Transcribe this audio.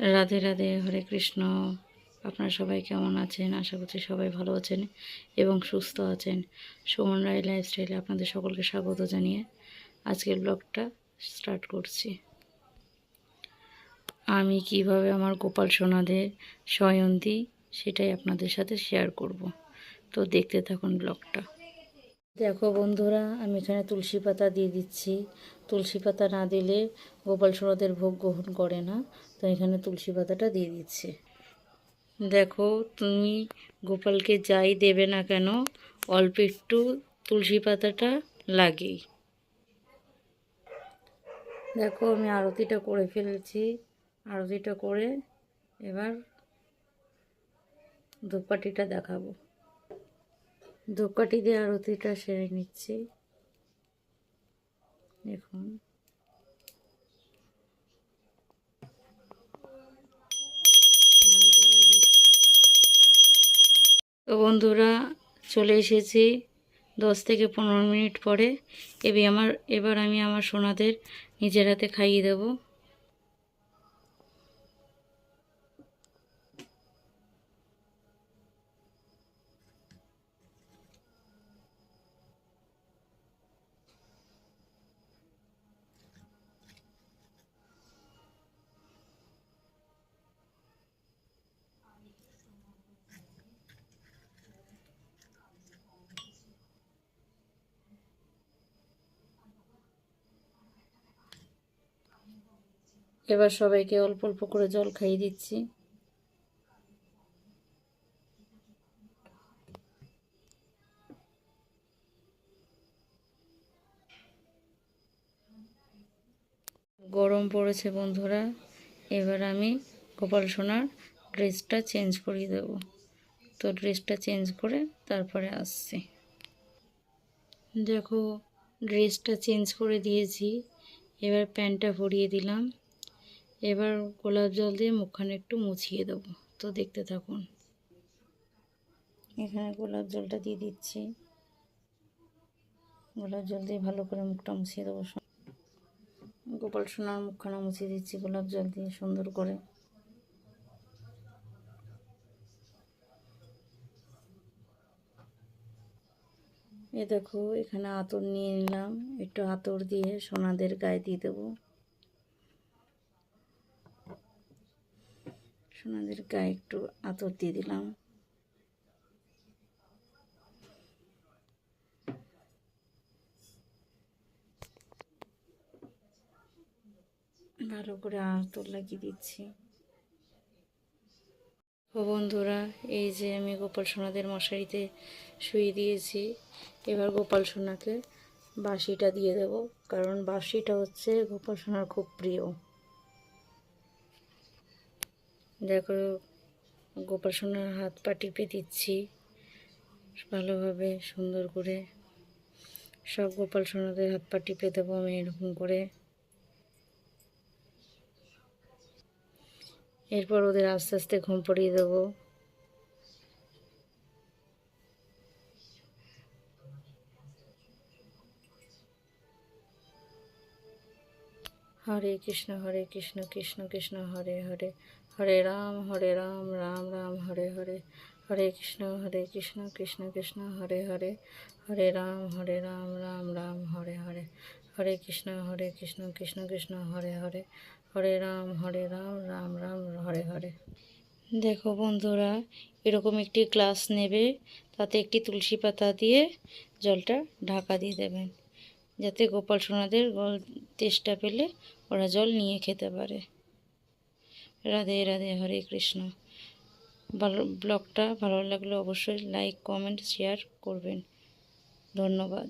রাধে রাধে, হরে কৃষ্ণ। আপনারা সবাই কেমন আছেন? আশা করছি সবাই ভালো আছেন এবং সুস্থ আছেন। সুমন রায় লাইফস্টাইলে আপনাদের সকলকে স্বাগত জানিয়ে আজকের ব্লগটা স্টার্ট করছি। আমি কীভাবে আমার গোপাল সোনাদের দিই সেটাই আপনাদের সাথে শেয়ার করব। তো দেখতে থাকুন ব্লগটা। দেখো বন্ধুরা, আমি এখানে তুলসী পাতা দিয়ে দিচ্ছি। তুলসী পাতা না দিলে গোপাল সোনাদের ভোগ গ্রহণ করে না, তো এখানে তুলসী পাতাটা দিয়ে দিচ্ছি। দেখো, তুমি গোপালকে যাই দেবে না কেন, অল্প একটু তুলসী পাতাটা লাগেই। দেখো, আমি আরতিটা করে ফেলেছি। আরতিটা করে এবার ধূপকাঠিটা দেখাবো। ধূপকাঠি দিয়ে আরতিটা সেরে নিচ্ছি। দেখুন। তো বন্ধুরা, চলে এসেছি দশ থেকে পনেরো মিনিট পরে। এবার আমার, এবার আমি আমার সোনাদের নিজের হাতে খাইয়ে দেবো। এবার সবাইকে অল্প অল্প করে জল খাইয়ে দিচ্ছি। গরম পড়েছে বন্ধুরা, এবার আমি গোপাল সোনার ড্রেসটা চেঞ্জ করিয়ে দেব। তো ড্রেসটা চেঞ্জ করে তারপরে আসছি। দেখো, ড্রেসটা চেঞ্জ করে দিয়েছি, এবার প্যান্টটা পরিয়ে দিলাম। এবার গোলাপ জল দিয়ে মুখখানে একটু মুছিয়ে দেবো। তো দেখতে থাকুন। এখানে গোলাপ জলটা দিয়ে দিচ্ছি। গোলাপ জল দিয়ে ভালো করে মুখটা মুছিয়ে দেবো। গোপাল সোনার মুখখানা মুছিয়ে দিচ্ছি গোলাপ জল দিয়ে সুন্দর করে। এ দেখো, এখানে আতর নিয়ে নিলাম। একটু আতর দিয়ে সোনাদের গায়ে দিয়ে দেবো। সোনাদের গায়ে একটু আতর দিয়ে দিলাম। ভালো করে আতর লাগিয়ে দিচ্ছি। ও বন্ধুরা, এই যে আমি গোপাল সোনাদের মশারিতে শুয়ে দিয়েছি, এবার গোপাল সোনাকে বাঁশিটা দিয়ে দেব, কারণ বাঁশিটা হচ্ছে গোপাল সোনার খুব প্রিয়। দেখো গোপাল সোনার হাত পা টিপে দিচ্ছি। ভালোভাবে সুন্দর করে সব গোপাল সোনাদের হাত পা টিপে দেবো আমি এরকম করে। এরপর ওদের আস্তে আস্তে ঘুম পড়িয়ে দেবো। হরে কৃষ্ণ হরে কৃষ্ণ কৃষ্ণ কৃষ্ণ, হরে হরে। হরে রাম হরে রাম রাম রাম, হরে হরে। হরে কৃষ্ণ হরে কৃষ্ণ কৃষ্ণ কৃষ্ণ, হরে হরে। হরে রাম হরে রাম রাম রাম, হরে হরে। হরে কৃষ্ণ হরে কৃষ্ণ কৃষ্ণ কৃষ্ণ, হরে হরে। হরে রাম হরে রাম রাম রাম, হরে হরে। দেখো বন্ধুরা, এরকম একটি গ্লাস নেবে, তাতে একটি তুলসী পাতা দিয়ে জলটা ঢাকা দিয়ে দেবেন। যাতে গোপাল সোনাদের গল তেষ্টা পেলে ওরা জল নিয়ে খেতে পারে। রাধে রাধে হরে কৃষ্ণ। ভালো ব্লগটা ভালো লাগলে অবশ্যই লাইক কমেন্ট শেয়ার করবেন। ধন্যবাদ।